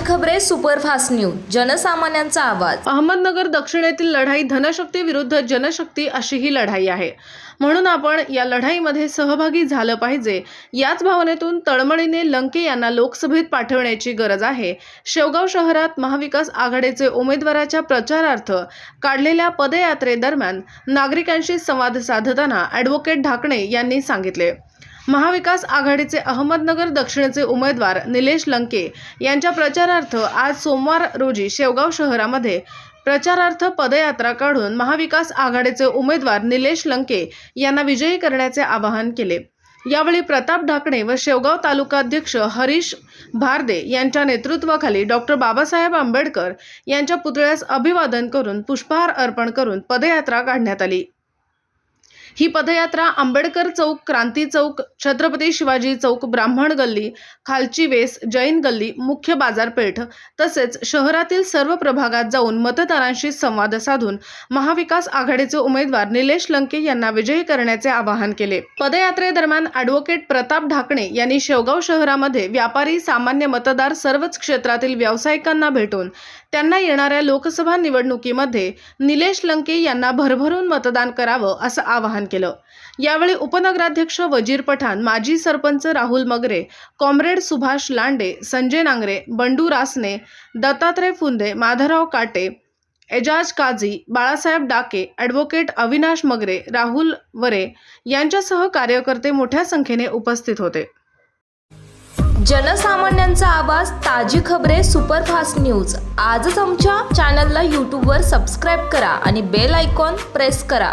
खबरे superfast news जनसामान्यांचा आवाज. अहमदनगर दक्षिणेतील लढाई धनशक्ती विरुद्ध जनशक्ती अशी ही लढाई आहे. म्हणून आपण या लढाईमध्ये सहभागी झालं पाहिजे. याच भावनेतून तळमळीने लंके यांना लोकसभेत पाठवण्याची गरज आहे. शेवगाव शहरात महाविकास आघाडीचे उमेदवाराच्या प्रचारार्थ काढलेल्या पदयात्रेदरम्यान नागरिकांशी संवाद साधताना ॲडव्होकेट ढाकणे यांनी सांगितले. महाविकास आघाडीचे अहमदनगर दक्षिणचे उमेदवार निलेश लंके यांच्या प्रचारार्थ आज सोमवार रोजी शेवगाव शहरामध्ये प्रचारार्थ पदयात्रा काढून महाविकास आघाडीचे उमेदवार निलेश लंके यांना विजयी करण्याचे आवाहन केले. यावेळी प्रताप ढाकणे व शेवगाव तालुकाध्यक्ष हरीश भारदे यांच्या नेतृत्वाखाली डॉक्टर बाबासाहेब आंबेडकर यांच्या पुतळ्यास अभिवादन करून पुष्पहार अर्पण करून पदयात्रा काढण्यात आली. ही पदयात्रा आंबेडकर चौक क्रांती चौक छत्रपती शिवाजी चौक ब्राह्मण गल्ली खालची वेस जैन गल्ली मुख्य बाजारपेठ तसेच शहरातील सर्व प्रभागात जाऊन मतदारांशी संवाद साधून महाविकास आघाडीचे उमेदवार निलेश लंके यांना विजयी करण्याचे आवाहन केले. पदयात्रेदरम्यान ॲडव्होकेट प्रताप ढाकणे यांनी शेवगाव शहरामध्ये व्यापारी सामान्य मतदार सर्वच क्षेत्रातील व्यावसायिकांना भेटून त्यांना येणाऱ्या लोकसभा निवडणुकीमध्ये निलेश लंके यांना भरभरून मतदान करावं असं आवाहन केलं. यावेळी उपनगराध्यक्ष वजीर पठाण माजी सरपंच राहुल मगरे कॉम्रेड सुभाष लांडे संजय नांगरे बंडू रासने दत्तात्रय फुंदे माधवराव काटे एजाज काझी बाळासाहेब डाके ॲडव्होकेट अविनाश मगरे राहुल वरे यांच्यासह कार्यकर्ते मोठ्या संख्येने उपस्थित होते. जनसामान्यांचा आवाज ताजी खबरे सुपरफास्ट न्यूज. आजच आमच्या चॅनलला यूट्यूबवर सबस्क्राईब करा आणि बेल आयकॉन प्रेस करा.